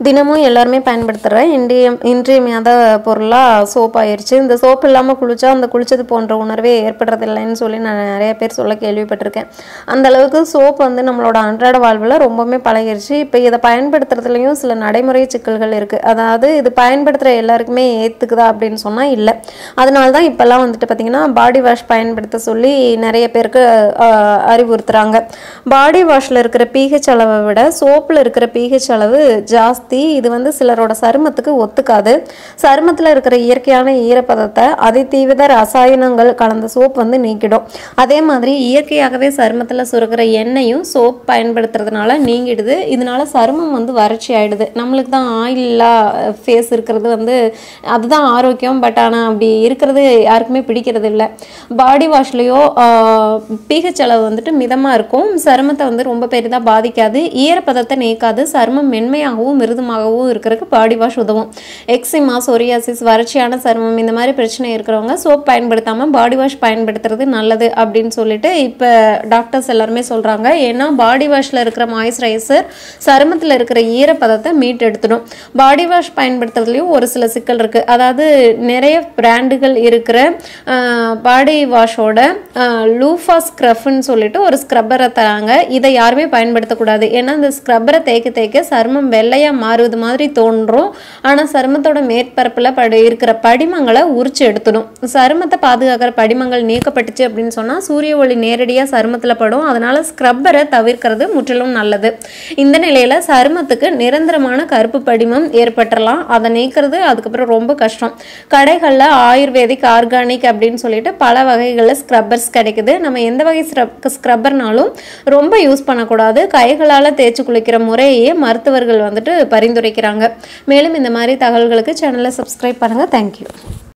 தினமும் எல்லாருமே பயன்படுத்துகிற இன்றியம் இன்றியமையாத பொருளாக சோப் ஆயிடுச்சு இந்த சோப் இல்லாமல் குளிச்சா அந்த குளித்தது போன்ற உணர்வே ஏற்படுறதில்லைன்னு சொல்லி நான் நிறைய பேர் சொல்ல கேள்விப்பட்டிருக்கேன். அந்த அளவுக்கு சோப் வந்து நம்மளோட அன்றாட வாழ்வில் ரொம்பவுமே பழகிருச்சு. இப்போ இதை பயன்படுத்துறதுலையும் சில நடைமுறை சிக்கல்கள் இருக்குது அதாவது இது பயன்படுத்துகிற எல்லாருக்குமே ஏற்றுக்குதா அப்படின்னு சொன்னால் இல்லை. அதனால தான் இப்போல்லாம் வந்துட்டு பார்த்திங்கன்னா பாடி வாஷ் பயன்படுத்த சொல்லி நிறைய பேருக்கு அறிவுறுத்துகிறாங்க பாடி வாஷில் இருக்கிற பிஹெச் அளவை விட சோப்பில் இருக்கிற பிஹெச் அளவு ஜாஸ்தி இது வந்து சிலரோட சருமத்துக்கு ஒத்துக்காது. சருமத்தில் இருக்கிற இயற்கையான ஈரப்பதத்தை அதிதீவிர ரசாயனங்கள் கலந்த சோப் வந்து நீக்கிடும். அதே மாதிரி இயற்கையாகவே சருமத்தில் சுருக்கிற எண்ணெயும் சோப் பயன்படுத்துறதுனால நீங்கிடுது. இதனால சருமம் வந்து வறட்சி ஆயிடுது. நம்மளுக்கு தான் ஆயில்லா ஃபேஸ் இருக்கிறது வந்து அதுதான் ஆரோக்கியம். பட் ஆனால் அப்படி இருக்கிறது யாருக்குமே பிடிக்கிறது இல்லை. பாடி வாஷ்லேயோ பிஹெச் அளவு வந்துட்டு மிதமாக இருக்கும். சருமத்தை வந்து ரொம்ப பெரிதாக பாதிக்காது. ஈரப்பதத்தை நீக்காது. சருமம் மென்மையாகவும் மிருதுமாகவும் இருக்கிறதுக்கு பாடி வாஷ் உதவும். எக்ஸிமா சொரியாசிஸ் வறட்சியான சருமம் இந்த மாதிரி பிரச்சனை இருக்கிறவங்க சோப் பயன்படுத்தாமல் பாடி வாஷ் பயன்படுத்துறது நல்லது அப்படின்னு சொல்லிட்டு இப்போ டாக்டர்ஸ் எல்லாருமே சொல்கிறாங்க ஏன்னா பாடி வாஷில் இருக்கிற மாய்ஸ்சரைசர் சருமத்தில் இருக்கிற ஈரப்பதத்தை மீட்டெடுத்துடும். பாடி வாஷ் பயன்படுத்துறதுலையும் ஒரு சில சிக்கல் இருக்குது அதாவது நிறைய பிராண்டுகள் இருக்கிற பாடி வாஷோட லூஃபா ஸ்க்ரஃப்னு சொல்லிட்டு ஒரு ஸ்க்ரப்பரை தராங்க. இதை யாருமே பயன்படுத்தக்கூடாது. ஏன்னா அந்த ஸ்க்ரப்பரை தேய்க்க தேய்க்க சருமம் வெள்ளையாக மாறுவது மாதிரி தோன்றும். ஆனால் சருமத்தோட மேற்பரப்பில் படி இருக்கிற படிமங்களை உரிச்சு எடுத்துடும். சருமத்தை பாதுகாக்கிற படிமங்கள் நீக்கப்பட்டுச்சு அப்படின்னு சொன்னால் சூரிய ஒளி நேரடியாக சருமத்தில் படும். அதனால் ஸ்க்ரப்பரை தவிர்க்கிறது முற்றிலும் நல்லது. இந்த நிலையில் சருமத்துக்கு நிரந்தரமான கருப்பு படிமம் ஏற்பட்டுறலாம். அதை நீக்கிறது அதுக்கப்புறம் ரொம்ப கஷ்டம். கடைகளில் ஆயுர்வேதிக் ஆர்கானிக் அப்படின்னு சொல்லிட்டு பல வகைகளில் ஸ்க்ரப்பர்ஸ் கிடைக்குது. நம்ம எந்த வகை ஸ்க்ரப்பர்னாலும் ரொம்ப யூஸ் பண்ணக்கூடாது. கைகளால் தேய்ச்சி குளிக்கிற முறையே மருத்துவர்கள் வந்துட்டு பரிந்துரைக்கிறாங்க. மேலும் இந்த மாதிரி தகவல்களுக்கு சேனலை சப்ஸ்கிரைப் பண்ணுங்கள் தேங்க்யூ